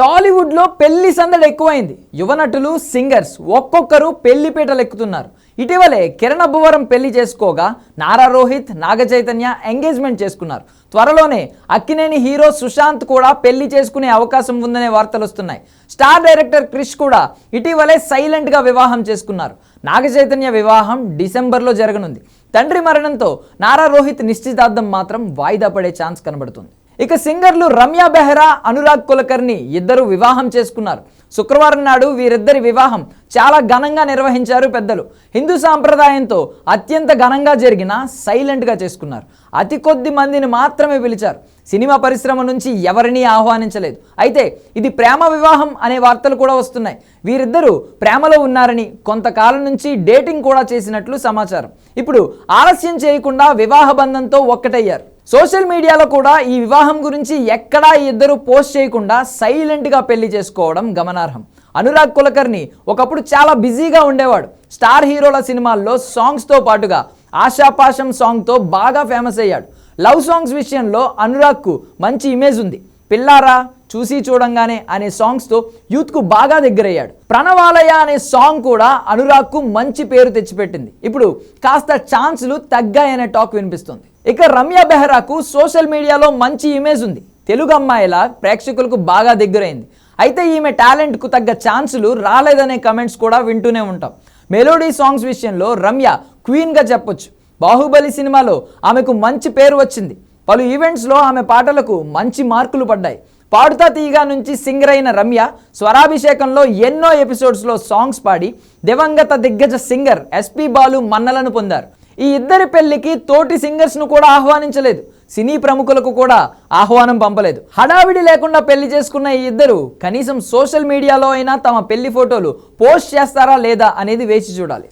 టాలీవుడ్లో పెళ్ళి సందడి ఎక్కువైంది. యువ నటులు సింగర్స్ ఒక్కొక్కరు పెళ్ళి పీటలు ఎక్కుతున్నారు. ఇటీవలే కిరణ్ అబ్బవరం పెళ్ళి చేసుకోగా నారా రోహిత్ నాగ చైతన్య ఎంగేజ్మెంట్ చేసుకున్నారు. త్వరలోనే అక్కినేని హీరో సుశాంత్ కూడా పెళ్ళి చేసుకునే అవకాశం ఉందనే వార్తలు వస్తున్నాయి. స్టార్ డైరెక్టర్ క్రిష్ కూడా ఇటీవలే సైలెంట్గా వివాహం చేసుకున్నారు. నాగ చైతన్య వివాహం డిసెంబర్లో జరగనుంది. తండ్రి మరణంతో నారా రోహిత్ నిశ్చితార్థం మాత్రం వాయిదా పడే ఛాన్స్ కనబడుతుంది. ఇక సింగర్లు రమ్య బెహ్రా అనురాగ్ కులకర్ణి ఇద్దరు వివాహం చేసుకున్నారు. శుక్రవారం నాడు వీరిద్దరి వివాహం చాలా ఘనంగా నిర్వహించారు పెద్దలు. హిందూ సాంప్రదాయంతో అత్యంత ఘనంగా జరిగిన సైలెంట్గా చేసుకున్నారు. అతి కొద్ది మందిని మాత్రమే పిలిచారు. సినిమా పరిశ్రమ నుంచి ఎవరినీ ఆహ్వానించలేదు. అయితే ఇది ప్రేమ వివాహం అనే వార్తలు కూడా వస్తున్నాయి. వీరిద్దరూ ప్రేమలో ఉన్నారని కొంతకాలం నుంచి డేటింగ్ కూడా చేసినట్లు సమాచారం. ఇప్పుడు ఆలస్యం చేయకుండా వివాహ బంధంతో ఒక్కటయ్యారు. సోషల్ మీడియాలో కూడా ఈ వివాహం గురించి ఎక్కడా ఇద్దరు పోస్ట్ చేయకుండా సైలెంట్గా పెళ్ళి చేసుకోవడం గమనార్హం. అనురాగ్ కులకర్ణి ఒకప్పుడు చాలా బిజీగా ఉండేవాడు. స్టార్ హీరోల సినిమాల్లో సాంగ్స్తో పాటుగా ఆశాపాశం సాంగ్తో బాగా ఫేమస్ అయ్యాడు. లవ్ సాంగ్స్ విషయంలో అనురాగ్కు మంచి ఇమేజ్ ఉంది. పిల్లారా చూసి చూడంగానే అనే సాంగ్స్తో యూత్కు బాగా దగ్గరయ్యాడు. ప్రణవాలయ అనే సాంగ్ కూడా అనురాగ్కు మంచి పేరు తెచ్చిపెట్టింది. ఇప్పుడు కాస్త ఛాన్సులు తగ్గాయనే టాక్ వినిపిస్తుంది. ఇక రమ్య బెహ్రాకు సోషల్ మీడియాలో మంచి ఇమేజ్ ఉంది. తెలుగు అమ్మాయిలా ప్రేక్షకులకు బాగా దగ్గరైంది. అయితే ఈమె టాలెంట్కు తగ్గ ఛాన్సులు రాలేదనే కమెంట్స్ కూడా వింటూనే ఉంటాం. మెలోడీ సాంగ్స్ విషయంలో రమ్య క్వీన్గా చెప్పొచ్చు. బాహుబలి సినిమాలో ఆమెకు మంచి పేరు వచ్చింది. పలు ఈవెంట్స్లో ఆమె పాటలకు మంచి మార్కులు పడ్డాయి. పాడుతా తీయగా నుంచి సింగర్ అయిన రమ్య స్వరాభిషేకంలో ఎన్నో ఎపిసోడ్స్లో సాంగ్స్ పాడి దివంగత దిగ్గజ సింగర్ ఎస్పి బాలు మన్నలను పొందారు. ఈ ఇద్దరి పెళ్ళికి తోటి సింగర్స్ను కూడా ఆహ్వానించలేదు. సినీ ప్రముఖులకు కూడా ఆహ్వానం పంపలేదు. హడావిడి లేకుండా పెళ్ళి చేసుకున్న ఈ ఇద్దరు కనీసం సోషల్ మీడియాలో అయినా తమ పెళ్ళి ఫోటోలు పోస్ట్ చేస్తారా లేదా అనేది వేచి చూడాలి.